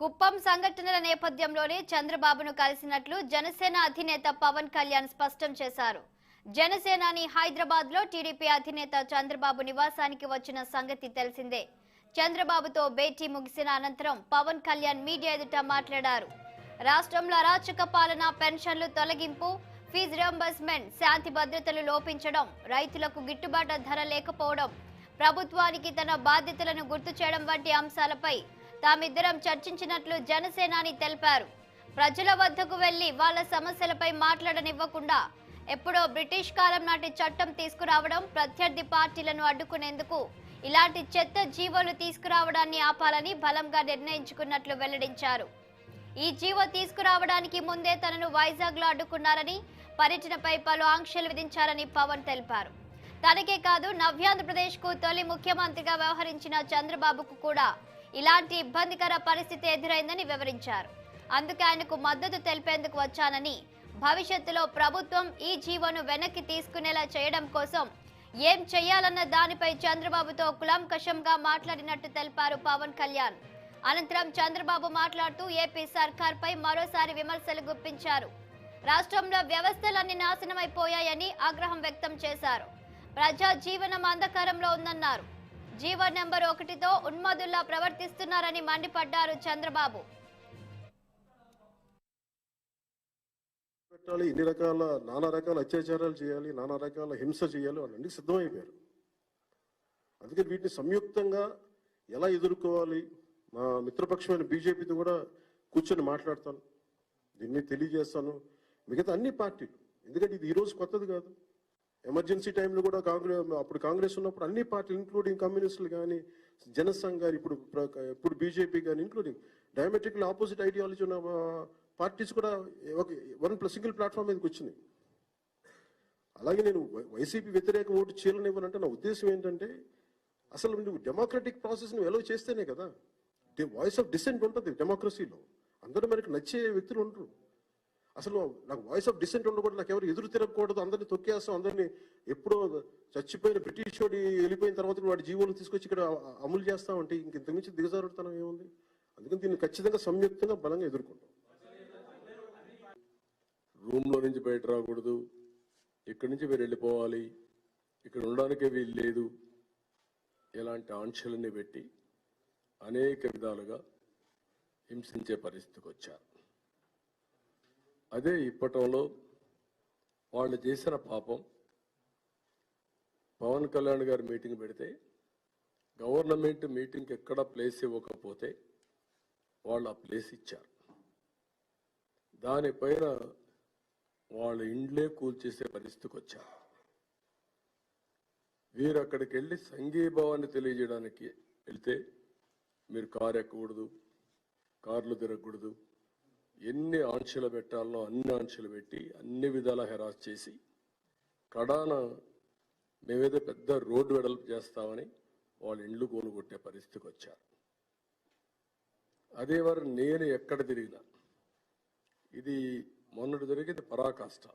కుప్పం సంఘటనల నేపథ్యంలోనే చంద్రబాబును కలిసినట్లు జనసేన అధినేత పవన్ కళ్యాణ్ స్పష్టం చేశారు. జనసేనాని హైదరాబాద్లో టీడీపీ అధినేత చంద్రబాబు నివాసానికి వచ్చిన సంగతి తెలిసిందే. చంద్రబాబుతో భేటీ ముగిసిన అనంతరం పవన్ కళ్యాణ్ మీడియా ఎదుట మాట్లాడారు. రాష్ట్రంలో అరాచక పాలన పెన్షన్లు తొలగింపు ఫీజు రియంబర్స్మెంట్ శాంతి భద్రతలు లోపించడం రైతులకు గిట్టుబాటు ధర లేకపోవడం ప్రభుత్వానికి తన బాధ్యతలను గుర్తు చేయడం వంటి అంశాలపై తామిద్దరం చర్చించినట్లు జనసేనాని తెలిపారు. ప్రజల వద్దకు వెళ్ళి వాళ్ళ సమస్యలపై మాట్లాడనివ్వకుండా ఎప్పుడో బ్రిటిష్ కాలం నాటి చట్టం తీసుకురావడం ప్రత్యర్థి పార్టీలను అడ్డుకునేందుకు ఇలాంటి చెత్త జీవోలు తీసుకురావడాన్ని ఆపాలని బలంగా నిర్ణయించుకున్నట్లు వెల్లడించారు. ఈ జీవో తీసుకురావడానికి ముందే తనను వైజాగ్లో అడ్డుకున్నారని పర్యటనపై పలు ఆంక్షలు విధించారని పవన్ తెలిపారు. తనకే కాదు నవ్యాంధ్రప్రదేశ్కు తొలి ముఖ్యమంత్రిగా వ్యవహరించిన చంద్రబాబుకు కూడా ఇలాంటి ఇబ్బందికర పరిస్థితి ఎదురైందని వివరించారు. అందుకే ఆయనకు మద్దతు తెలిపేందుకు వచ్చానని భవిష్యత్తులో ప్రభుత్వం ఈ జీవోను వెనక్కి తీసుకునేలా చేయడం కోసం ఏం చేయాలన్న దానిపై చంద్రబాబుతో కులంకషంగా మాట్లాడినట్టు తెలిపారు పవన్ కళ్యాణ్. అనంతరం చంద్రబాబు మాట్లాడుతూ ఏపీ సర్కార్పై మరోసారి విమర్శలు గుప్పించారు. రాష్ట్రంలో వ్యవస్థలన్నీ నాశనమైపోయాయని ఆగ్రహం వ్యక్తం చేశారు. ప్రజా జీవనం అంధకారంలో ఉందన్నారు. జీవో నెంబర్ ఒకటితో ఉన్మాదుల్లా ప్రవర్తిస్తున్నారని మండిపడ్డారు చంద్రబాబు. పెట్టాలి ఇన్ని రకాల నానా రకాల అత్యాచారాలు చేయాలి నానా రకాల హింస చేయాలి వాళ్ళందరికీ సిద్ధమైపోయారు. అందుకే వీటిని సంయుక్తంగా ఎలా ఎదుర్కోవాలి? మా మిత్రపక్షమైన బీజేపీతో కూడా కూర్చొని మాట్లాడతాను. దీన్ని తెలియజేస్తాను. మిగతా అన్ని పార్టీలు. ఎందుకంటే ఇది ఈరోజు కొత్తది కాదు. ఎమర్జెన్సీ టైంలో కూడా కాంగ్రెస్ అప్పుడు కాంగ్రెస్ ఉన్నప్పుడు అన్ని పార్టీలు ఇంక్లూడింగ్ కమ్యూనిస్టులు కానీ జనసంఘ్ గారు ఇప్పుడు ఇప్పుడు బీజేపీ కానీ ఇంక్లూడింగ్ డయామెట్రికల్ ఆపోజిట్ ఐడియాలజీ ఉన్న పార్టీస్ కూడా ఒక వన్ ప్లస్ సింగిల్ ప్లాట్ఫామ్ మీదకి వచ్చినాయి. అలాగే నేను వైసీపీ వ్యతిరేక ఓటు చీలనివ్వనంటే నా ఉద్దేశం ఏంటంటే అసలు నువ్వు డెమోక్రటిక్ ప్రాసెస్ నువ్వు ఎలా చేస్తేనే కదా వాయిస్ ఆఫ్ డిసెంట్ ఉంటుంది డెమోక్రసీలో అందరూ మనకి నచ్చే వ్యక్తులు ఉండరు. అసలు నాకు వాయిస్ ఆఫ్ డిసెంట్ ఉండకూడదు నాకు ఎవరు ఎదురు తిరగకూడదు. అందరినీ తొక్కేస్తాం అందరినీ ఎప్పుడో చచ్చిపోయిన బ్రిటిష్ వాడి వెళ్ళిపోయిన తర్వాత వాడి జీవోలు తీసుకొచ్చి ఇక్కడ అ- అమలు చేస్తామంటే ఇంక ఇంతకుమించి దిగజారుడుతనం ఏముంది? అందుకని దీన్ని ఖచ్చితంగా సంయుక్తంగా బలంగా ఎదుర్కొంటాం. రూమ్లో నుంచి బయట రాకూడదు. ఇక్కడి నుంచి మీరు వెళ్ళిపోవాలి. ఇక్కడ ఉండడానికే వీలు లేదు. ఇలాంటి ఆంక్షలన్నీ పెట్టి అనేక విధాలుగా హింసించే పరిస్థితికి వచ్చారు. అదే ఇప్పటంలో వాళ్ళు చేసిన పాపం పవన్ కళ్యాణ్ గారు మీటింగ్ పెడితే గవర్నమెంట్ మీటింగ్కి ఎక్కడ ప్లేస్ ఇవ్వకపోతే వాళ్ళు ఆ ప్లేస్ ఇచ్చారు. దానిపైన వాళ్ళ ఇండ్లే కూల్చేసే పరిస్థితికి వచ్చారు. వీరు అక్కడికి వెళ్ళి సంఘీభావాన్ని తెలియజేయడానికి వెళ్తే మీరు కారు ఎక్కకూడదు కార్లు తిరగకూడదు ఎన్ని ఆంక్షలు పెట్టాలనో అన్ని ఆంక్షలు పెట్టి అన్ని విధాలా హెరాస్ చేసి కడాన మేమేదో పెద్ద రోడ్డు వెడల్పు చేస్తామని వాళ్ళు ఇండ్లు కొనుగొట్టే పరిస్థితికి వచ్చారు. అదే వారు నేను ఎక్కడ తిరిగినా ఇది మొన్నటి జరిగింది పరాకాష్ట.